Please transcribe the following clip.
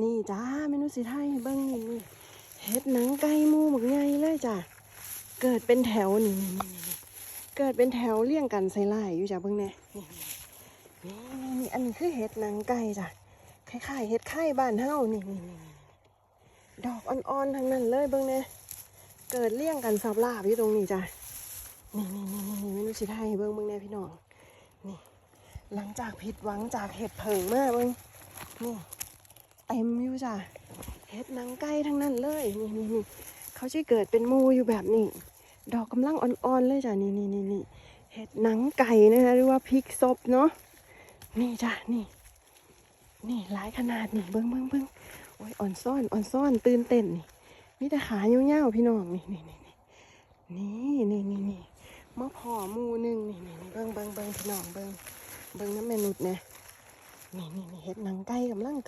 นี่จ้าเมนูสีไทยเบิ้งนี่เฮ็ดหนังไก่มูหมึกใหญ่เลยจ้ะเกิดเป็นแถวนี่เกิดเป็นแถวเรียงกันใส่ลาอยู่จ้ะเบิ้งแน่นี่นี่นี่นี่อันนี้คือเฮ็ดหนังไก่จ้ะคล้ายๆเฮ็ดไข่บ้านเฮานี่นี่ดอกอ่อนๆทั้งนั้นเลยเบิ้งแน่เกิดเรียงกันสับลาบอยู่ตรงนี้จ้ะนี่นี่นี่นี่เมนูสีไทยเบิ้งเบิ้งแน่พี่น้องนี่ หลังจากผิดหวังจากเห็ดเผิงมากเบิ้งนี่ ต็มอยู่จ้ะเห็ดหนังไก่ทั้งนั้นเลยนี่นี่นี่เขาช่วยเกิดเป็นมูอยู่แบบนี้ ดอกกำลังอ่อนๆเลยจ้ะนี่นี่นี่นี่เห็ดหนังไก่นะคะหรือว่าพริกซบเนาะนี่จ้ะนี่ นี่หลายขนาดนี่เบิ้งเบิ้งเบิ้งโอ้ยอ่อนซ่อนอ่อนซ่อนตื่นเต้นนี่มีแต่ขาเงี้ยวๆพี่น้องนี่นี่นี่นี่นี่นี่นี่มะพอมูหนึ่งนี่นี่เบิ้งเบิ้งเบิ้งพี่น้องเบิ้งเบิ้งน้ำเมนุดเนี่ยนี่นี่เห็ดหนังไก่กำลังเกิด